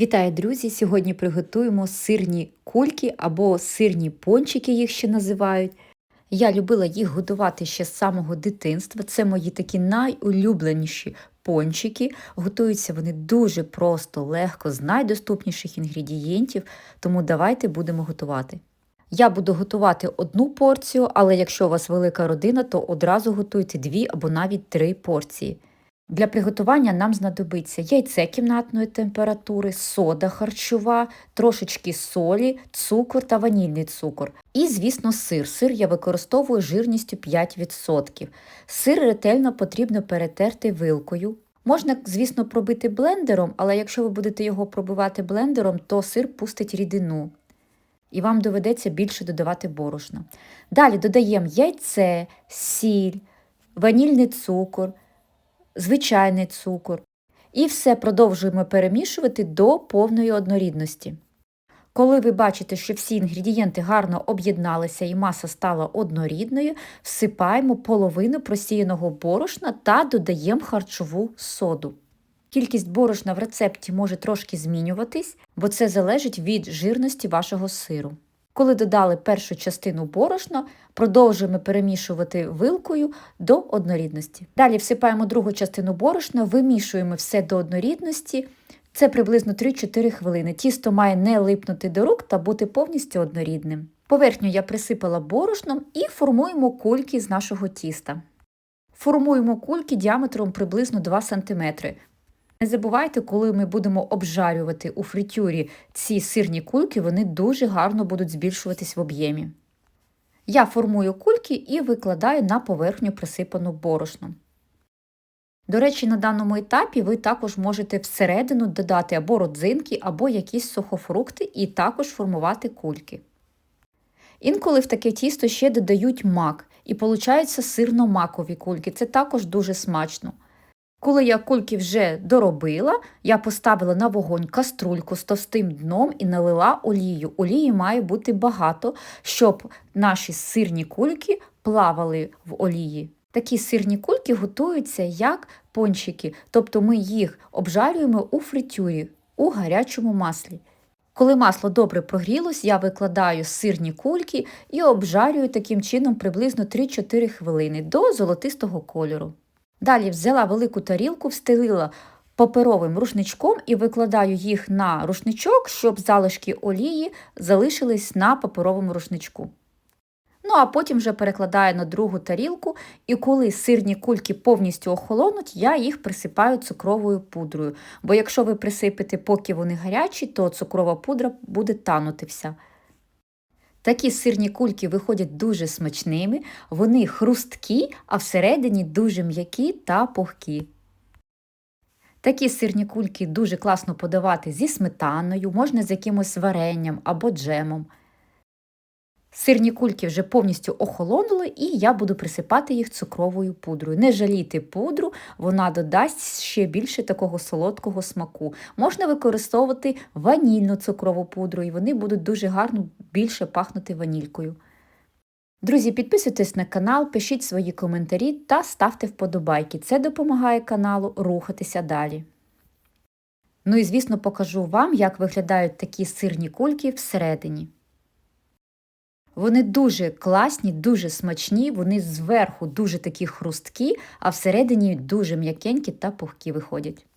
Вітаю, друзі! Сьогодні приготуємо сирні кульки або сирні пончики, їх ще називають. Я любила їх готувати ще з самого дитинства. Це мої такі найулюбленіші пончики. Готуються вони дуже просто, легко, з найдоступніших інгредієнтів, тому давайте будемо готувати. Я буду готувати одну порцію, але якщо у вас велика родина, то одразу готуйте дві або навіть три порції. Для приготування нам знадобиться яйце кімнатної температури, сода харчова, трошечки солі, цукор та ванільний цукор. І, звісно, сир. Сир я використовую жирністю 5%. Сир ретельно потрібно перетерти вилкою. Можна, звісно, пробити блендером, але якщо ви будете його пробивати блендером, то сир пустить рідину. І вам доведеться більше додавати борошна. Далі додаємо яйце, сіль, ванільний цукор звичайний цукор. І все продовжуємо перемішувати до повної однорідності. Коли ви бачите, що всі інгредієнти гарно об'єдналися і маса стала однорідною, всипаємо половину просіяного борошна та додаємо харчову соду. Кількість борошна в рецепті може трошки змінюватись, бо це залежить від жирності вашого сиру. Коли додали першу частину борошна, продовжуємо перемішувати вилкою до однорідності. Далі всипаємо другу частину борошна, вимішуємо все до однорідності. Це приблизно 3-4 хвилини. Тісто має не липнути до рук та бути повністю однорідним. Поверхню я присипала борошном і формуємо кульки з нашого тіста. Формуємо кульки діаметром приблизно 2 см. Не забувайте, коли ми будемо обжарювати у фритюрі ці сирні кульки, вони дуже гарно будуть збільшуватись в об'ємі. Я формую кульки і викладаю на поверхню присипану борошном. До речі, на даному етапі ви також можете всередину додати або родзинки, або якісь сухофрукти і також формувати кульки. Інколи в таке тісто ще додають мак, і получаються сирно-макові кульки. Це також дуже смачно. Коли я кульки вже доробила, я поставила на вогонь каструльку з товстим дном і налила олію. Олії має бути багато, щоб наші сирні кульки плавали в олії. Такі сирні кульки готуються як пончики, тобто ми їх обжарюємо у фритюрі, у гарячому маслі. Коли масло добре прогрілось, я викладаю сирні кульки і обжарюю таким чином приблизно 3-4 хвилини до золотистого кольору. Далі взяла велику тарілку, встелила паперовим рушничком і викладаю їх на рушничок, щоб залишки олії залишились на паперовому рушничку. Ну, а потім вже перекладаю на другу тарілку, і коли сирні кульки повністю охолонуть, я їх присипаю цукровою пудрою. Бо якщо ви присипете, поки вони гарячі, то цукрова пудра буде танути вся. Такі сирні кульки виходять дуже смачними, вони хрусткі, а всередині дуже м'які та пухкі. Такі сирні кульки дуже класно подавати зі сметаною, можна з якимось варенням або джемом. Сирні кульки вже повністю охолонули, і я буду присипати їх цукровою пудрою. Не жалійте пудру, вона додасть ще більше такого солодкого смаку. Можна використовувати ванільну цукрову пудру, і вони будуть дуже гарно більше пахнути ванількою. Друзі, підписуйтесь на канал, пишіть свої коментарі та ставте вподобайки. Це допомагає каналу рухатися далі. Ну і, звісно, покажу вам, як виглядають такі сирні кульки всередині. Вони дуже класні, дуже смачні, вони зверху дуже такі хрусткі, а всередині дуже м'якенькі та пухкі виходять.